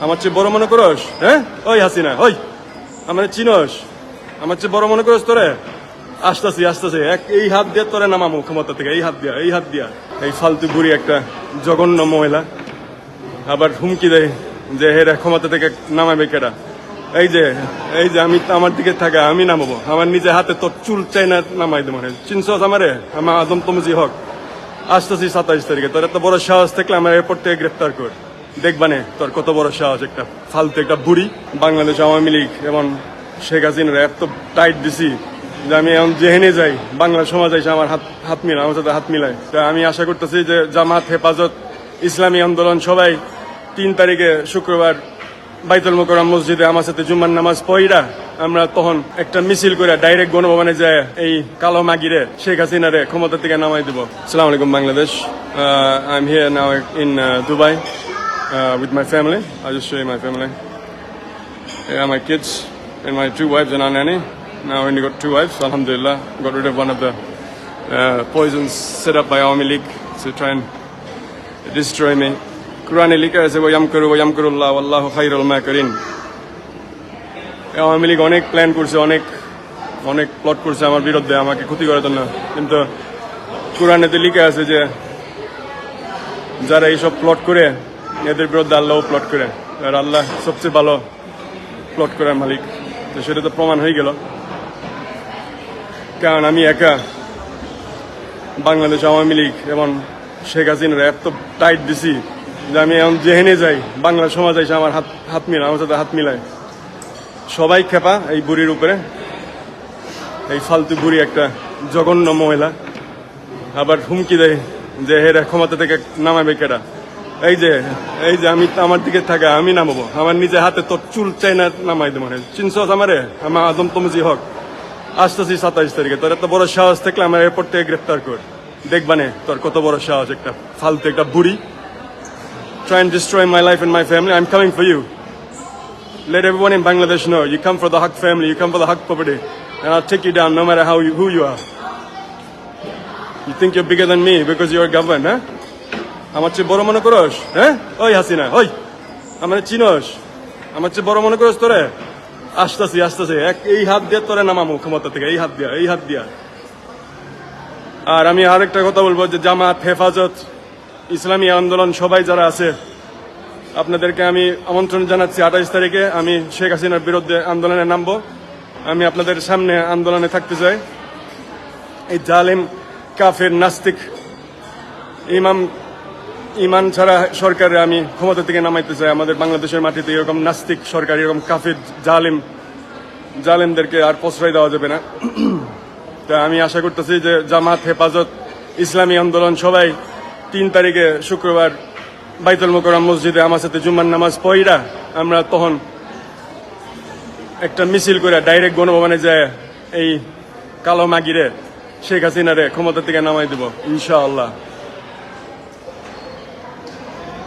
আমার চেয়ে বড় মনে করস? হ্যাঁ? ওই হাসিনা, ওই। আমার চিনস? আমার চেয়ে বড় মনে করস তোরে? আসতেছি আসতেছি। এক, এই হাত দিয়ে তোরে নামামো ক্ষমতা থেকে, এই হাত দিয়া, এই হাত দিয়া। এই ফালতু বুড়ি একটা জঘন্য মহিলা। আবার হুমকি দেয় যে হেরা ক্ষমতা থেকে নামাবে কেডা? এই যে এই যে, আমি আমার দিকে থাকা, আমি নামাবো। আমার নিজে হাতে তোর চুল চাই না নামাই দেবো চিনছস আমারে? আমার আদম তমজি হক। আসতেছি সাতাইশ তারিখে। তোর এত বড় সাহস থাকলে আমার এয়ারপোর্ট থেকে গ্রেফতার কর। দেখবানে তোর কত বড় সাহস একটা ফালতু একটা বুড়ি। বাংলাদেশ আওয়ামী লীগ এবং শেখ হাসিনার এত টাইট দিছি যে আমি এখন যেহেনে যাই, বাংলা সমাজ এসে আমার হাত হাত মিলায়, আমার সাথে হাত মিলায়। তো আমি আশা করতেছি যে জামাত, হেফাজত, ইসলামী আন্দোলন সবাই তিন তারিখে শুক্রবার বাইতুল মোকরম মসজিদে আমার সাথে জুম্মার নামাজ পড়িরা আমরা তখন একটা মিছিল করে ডাইরেক্ট গণভবনে যায় এই কালো মাগিরে শেখ হাসিনারে ক্ষমতা থেকে নামাই দিব। আসসালামু আলাইকুম Bangladesh. I am here now in Dubai with my family I just show my family Yeah, my kids and my two wives and our nanny. Now I only got two wives. Alhamdulillah, got rid of one of the uh, poisons set up by Army League to try and destroy me. কোরআনে লেখা আছে ওয়াম করু ওয়াম করুল্লাহ আল্লাহ খাইরুল মাকরিন আওয়ামী লীগ অনেক প্ল্যান করছে অনেক অনেক প্লট করছে আমার বিরুদ্ধে আমাকে ক্ষতি করার জন্য কিন্তু কোরআনেতে লিখে আছে যে যারা এইসব প্লট করে এদের বিরুদ্ধে আল্লাহ প্লট করে আর আল্লাহ সবচেয়ে ভালো প্লট করার মালিক। তো সেটা তো প্রমাণ হয়ে গেল। কারণ আমি একা বাংলাদেশ আওয়ামী লীগ এবং শেখ হাসিনার এত টাইট দিছি যে আমি এখন যেহেনে যাই, বাংলা সমাজ এসে আমার হাত হাত মিলায়, আমার সাথে হাত মিলায়। সবাই খেপা এই বুড়ির উপরে। এই ফালতু বুড়ি একটা জঘন্য মহিলা। আবার হুমকি দেয় যে হেরা ক্ষমতা থেকে নামাবে কেডা? এই যে এই যে আমি আমার দিকে থাকা, আমি নামাবো। আমার নিজে হাতে তো চুল চাই না নামাই দেবো চিনছো আমারে? আমার আদম তুমি হক। আসতেছি সাতাইশ তারিখে। তোর এত বড় সাহস থাকলে আমার এয়ারপোর্ট থেকে গ্রেপ্তার কর। দেখবা নে, তোর কত বড় সাহস, একটা ফালতু, একটা বুড়ি। Try and destroy my life and my family I am coming for you let every in Bangladesh no you come for the hack family you come for the hack property আর ঠিক you done no matter how you who you are you think you bigger than me because you are govern হ্যাঁ আমার চেয়ে বড় মনে করস? হ্যাঁ? ওই হাসিনা, ওই। আমার চিনস? আমার চেয়ে বড় মনে করস তোরে? আসতেছি আসতেছি। এক এই হাত দিয়ে তোরে নামামো ক্ষমতা থেকে, এই হাত দিয়া, এই হাত দিয়া। আর আমি আরেকটা কথা বলব যে জামাত, হেফাজত, ইসলামী আন্দোলন সবাই যারা আছে, আপনাদেরকে আমি আমন্ত্রণ জানাচ্ছি আঠাইশ তারিখে। আমি শেখ হাসিনার বিরুদ্ধে আন্দোলনে নামবো। আমি আপনাদের সামনে আন্দোলনে থাকতে চাই। এই জালেম, কাফের, নাস্তিক, ইমাম ইমান ছাড়া সরকারে আমি ক্ষমতা থেকে নামাইতে চাই। আমাদের বাংলাদেশের মাটিতে এরকম নাস্তিক সরকার, এরকম কাফের, জালেম, জালেমদেরকে আর প্রশ্রয় দেওয়া যাবে না। তা আমি আশা করতেছি যে জামাত, হেফাজত, ইসলামী আন্দোলন সবাই তিন তারিখে শুক্রবার বাইতুল মোকরম মসজিদে আমার সাথে জুম্মার নামাজ পড়িরা আমরা তখন একটা মিছিল করে ডাইরেক্ট গণভবনে যায় এই কালো মাগিরে শেখ হাসিনারে ক্ষমতা থেকে নামাই দেব, ইনশাআল্লাহ।